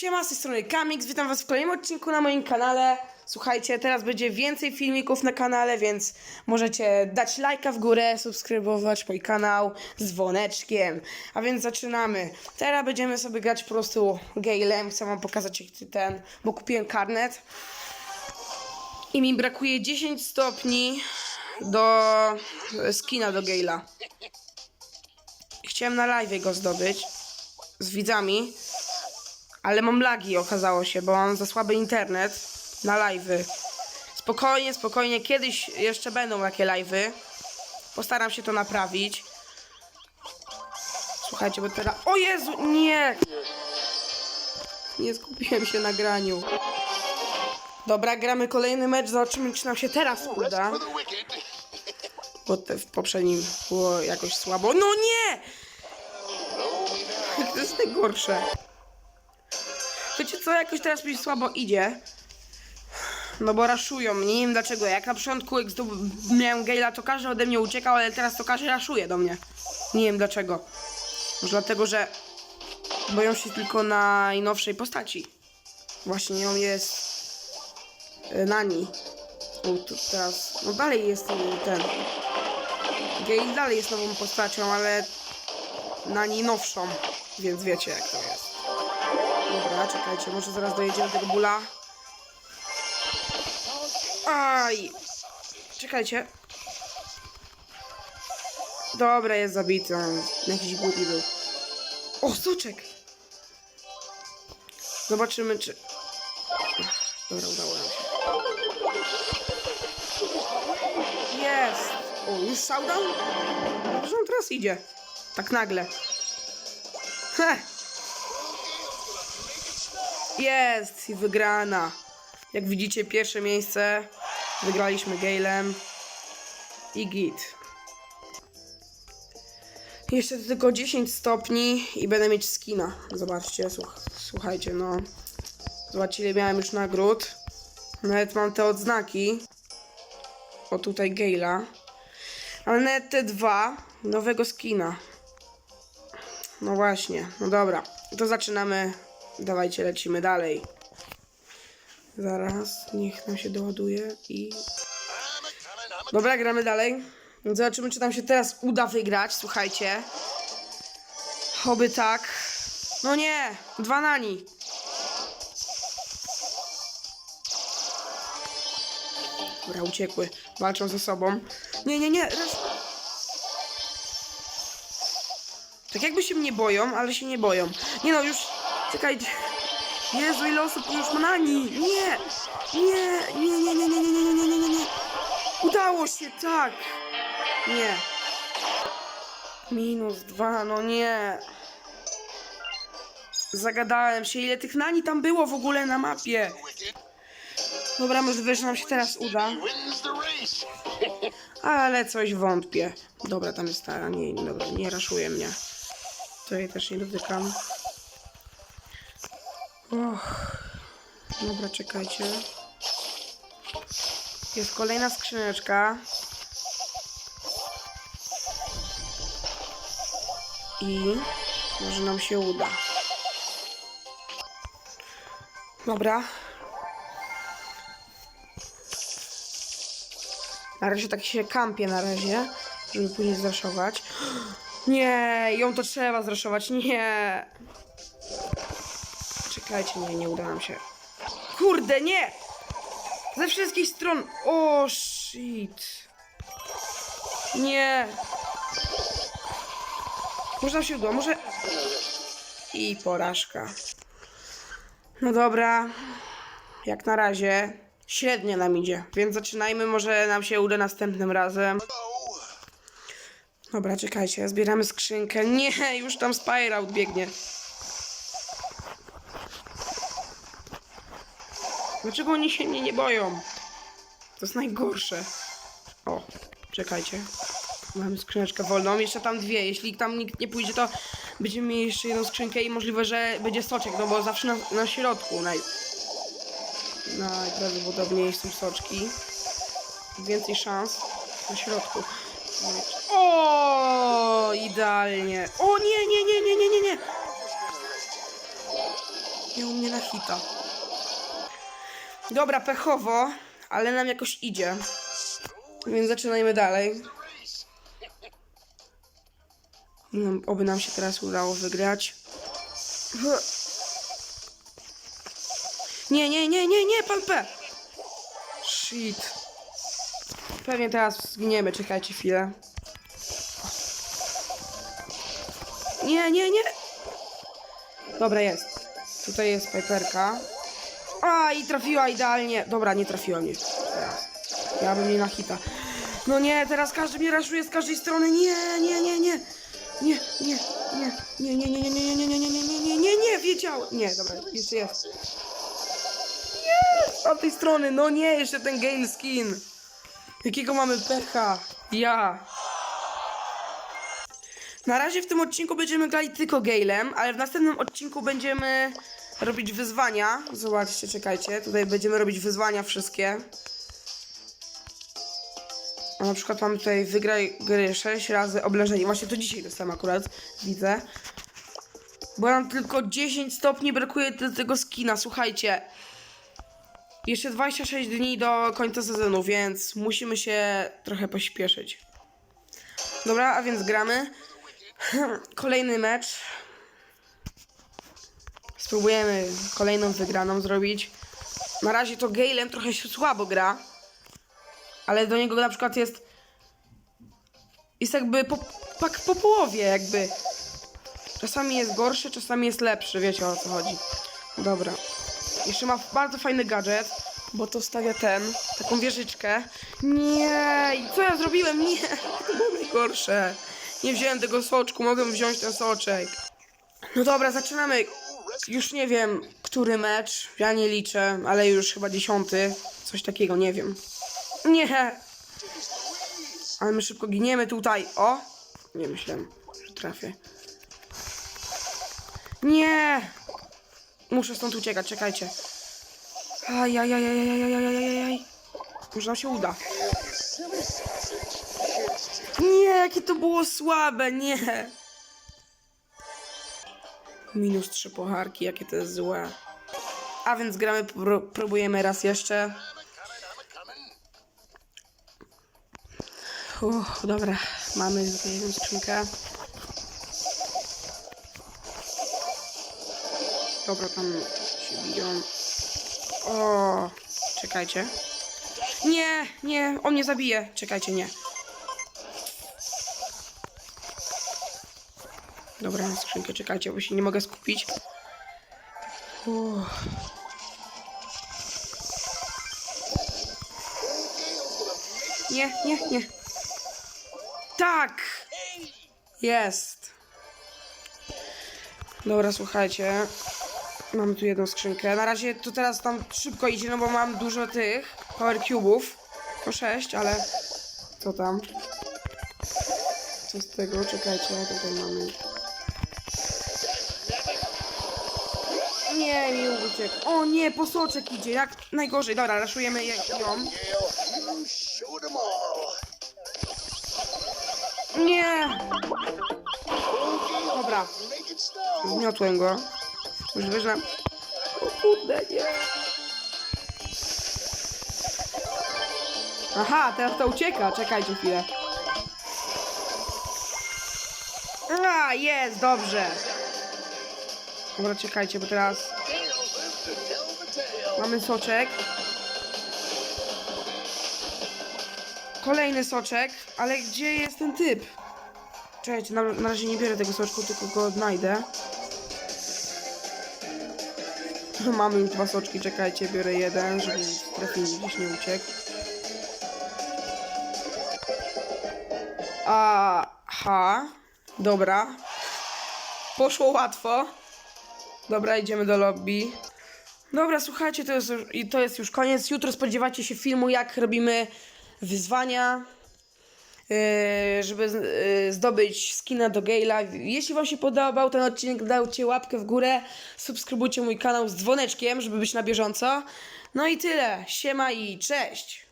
Siema, z tej strony Kamix, witam was w kolejnym odcinku na moim kanale. Słuchajcie, teraz będzie więcej filmików na kanale, więc możecie dać lajka w górę, subskrybować mój kanał z dzwoneczkiem. A więc zaczynamy. Teraz będziemy sobie grać po prostu Galem. Chcę wam pokazać ten, bo kupiłem karnet. I mi brakuje 10 stopni do skina do Gale'a. Chciałem na live go zdobyć z widzami. Ale mam lagi, okazało się, bo mam za słaby internet na live'y. Spokojnie, spokojnie, kiedyś jeszcze będą takie live'y. Postaram się to naprawić. Słuchajcie, bo teraz... O Jezu, nie! Nie skupiłem się na graniu. Dobra, gramy kolejny mecz, zobaczymy, czy nam się teraz uda. The wicked. Bo te w poprzednim było jakoś słabo. No nie! To jest najgorsze. Wiecie co, jakoś teraz mi słabo idzie. No bo raszują mnie, nie wiem dlaczego. Jak na początku jak miałem Gale'a, to każdy ode mnie uciekał, ale teraz to każdy raszuje do mnie. Nie wiem dlaczego. Może dlatego, że boją się tylko najnowszej postaci. Właśnie nią jest e, Nani. Tu teraz, no dalej jest ten. Gale dalej jest nową postacią, ale Nani nowszą, więc wiecie jak to. Dobra, czekajcie, może zaraz dojedziemy do tego bóla. Aj! Czekajcie. Dobra, jest zabity, on jakiś głupi był. O, soczek! Zobaczymy, czy... Dobra, udało nam się. Jest! O, już showdown? Dobrze, on teraz idzie. Tak nagle. Heh! Jest! I wygrana. Jak widzicie, pierwsze miejsce. Wygraliśmy Galem. I git. Jeszcze tylko 10 stopni i będę mieć skina. Zobaczcie, słuch słuchajcie, no. Zobaczcie, ile miałem już nagród. Nawet mam te odznaki. O tutaj Gale'a. Ale nawet te dwa nowego skina. No właśnie, no dobra. To zaczynamy. Dawajcie, lecimy dalej. Zaraz, niech nam się doładuje i... Dobra, gramy dalej. Zobaczymy, czy nam się teraz uda wygrać. Słuchajcie. Oby tak. No nie! Dwa nani. Dobra, uciekły. Walczą ze sobą. Nie, nie, nie. Raz. Tak jakby się mnie boją, ale się nie boją. Nie no, już... Czekajcie. Jezu, ile osób już ma nani. Nie! Nie, nie, nie, nie, nie, nie, nie, nie, nie, nie, nie. Udało się, tak. Nie. Minus dwa, no nie. Zagadałem się, ile tych nani tam było w ogóle na mapie. Dobra, możliwe, że nam się teraz uda. Ale coś wątpię. Dobra, tam jest ta, nie, nie, dobra, nie raszuje mnie. Tutaj też nie dotykam. Och. Dobra, czekajcie. Jest kolejna skrzyneczka. I może nam się uda. Dobra, Na razie tak się kampię na razie, żeby później zraszować. Nie, ją to trzeba zraszować, nie. Czekajcie, nie, nie uda nam się. Kurde, nie! Ze wszystkich stron. O, shit. Nie. Może nam się uda, może... I porażka. No dobra. Jak na razie średnio nam idzie, więc zaczynajmy, może nam się uda następnym razem. Dobra, czekajcie, zbieramy skrzynkę. Nie, już tam Spiral biegnie. Dlaczego oni się mnie nie boją? To jest najgorsze. O, czekajcie. Mamy skrzyneczkę wolną, jeszcze tam dwie. Jeśli tam nikt nie pójdzie, to będziemy mieli jeszcze jedną skrzynkę i możliwe, że będzie soczek, no bo zawsze na, na środku naj, najprawdopodobniej są soczki. Więcej szans na środku. O, idealnie. O nie, nie, nie, nie, nie, nie, nie. miał mnie na hita. Dobra, pechowo, ale nam jakoś idzie. Więc zaczynajmy dalej. No, oby nam się teraz udało wygrać. Nie, nie, nie, nie, nie, pan P. Shit. Pewnie teraz zginiemy, czekajcie chwilę. Nie, nie, nie. Dobra, jest. Tutaj jest Piperka. A, i trafiła idealnie. Dobra, nie trafiła mnie. Teraz. Ja bym nie na hita. No nie, teraz każdy mnie raszuje z każdej strony. Nie, nie, nie, nie. Nie, nie, nie, nie, nie, nie, nie, nie, nie, nie, nie, nie, nie, nie, nie, wiedziałem. Nie, dobra, jeszcze jest. Nie, z tamtej strony, no nie, jeszcze ten Gale skin. Jakiego mamy pecha? Ja. Na razie w tym odcinku będziemy grali tylko Galem, ale w następnym odcinku będziemy robić wyzwania. Zobaczcie, czekajcie. Tutaj będziemy robić wyzwania wszystkie. A na przykład mamy tutaj wygraj gry 6 razy oblężenie. Właśnie to dzisiaj dostałem akurat, widzę. Bo nam tylko 10 stopni brakuje do tego skina, słuchajcie. Jeszcze 26 dni do końca sezonu, więc musimy się trochę pośpieszyć. Dobra, a więc gramy. Kolejny mecz. Spróbujemy kolejną wygraną zrobić. Na razie to Galem trochę się słabo gra. Ale do niego na przykład jest. Jest jakby po, tak po połowie, jakby. Czasami jest gorszy, czasami jest lepszy, wiecie o co chodzi. Dobra. Jeszcze ma bardzo fajny gadżet, bo to stawia ten, taką wieżyczkę. Nie, co ja zrobiłem? Nie, to było najgorsze. Nie wziąłem tego soczku, mogłem wziąć ten soczek. No dobra, zaczynamy. Już nie wiem, który mecz. Ja nie liczę, ale już chyba dziesiąty. Coś takiego, nie wiem. Nie! Ale my szybko giniemy tutaj. O! Nie myślałem, że trafię. Nie! Muszę stąd uciekać, czekajcie. Ajajajajajajajajajaj. Może nam się uda. Nie, jakie to było słabe, nie. Minus trzy pocharki, jakie to jest złe. A więc gramy, pró- próbujemy raz jeszcze. Uff, dobra, mamy jedną skrzynkę. Dobra, tam się biją. O, czekajcie. Nie, nie, on mnie zabije. Czekajcie, nie. Dobra, skrzynkę czekajcie, bo się nie mogę skupić. Uff. Nie, nie, nie. Tak! Jest. Dobra, słuchajcie. Mamy tu jedną skrzynkę. Na razie to teraz tam szybko idzie, no bo mam dużo tych power cube'ów. Po 6, ale co tam? Co z tego? Czekajcie, tutaj mamy. Nie, mi uciekł. O nie, posoczek idzie, jak najgorzej. Dobra, raszujemy je- ją. Nie! Dobra, zmiotłem go. Możliwe, że... O kurde, nie. Aha, teraz to ucieka. Czekajcie chwilę. A, jest, dobrze. Dobra, czekajcie, bo teraz mamy soczek. Kolejny soczek, ale gdzie jest ten typ? Czekajcie, na, na razie nie biorę tego soczku, tylko go odnajdę. Mamy już dwa soczki, czekajcie, biorę jeden, żeby trafil gdzieś nie uciekł. Aha, dobra. Poszło łatwo. Dobra, idziemy do lobby. Dobra, słuchajcie, to jest, już, to jest już koniec. Jutro spodziewacie się filmu, jak robimy wyzwania, yy, żeby yy, zdobyć skina do Gale'a. Jeśli Wam się podobał ten odcinek, dajcie łapkę w górę, subskrybujcie mój kanał z dzwoneczkiem, żeby być na bieżąco. No i tyle. Siema i cześć!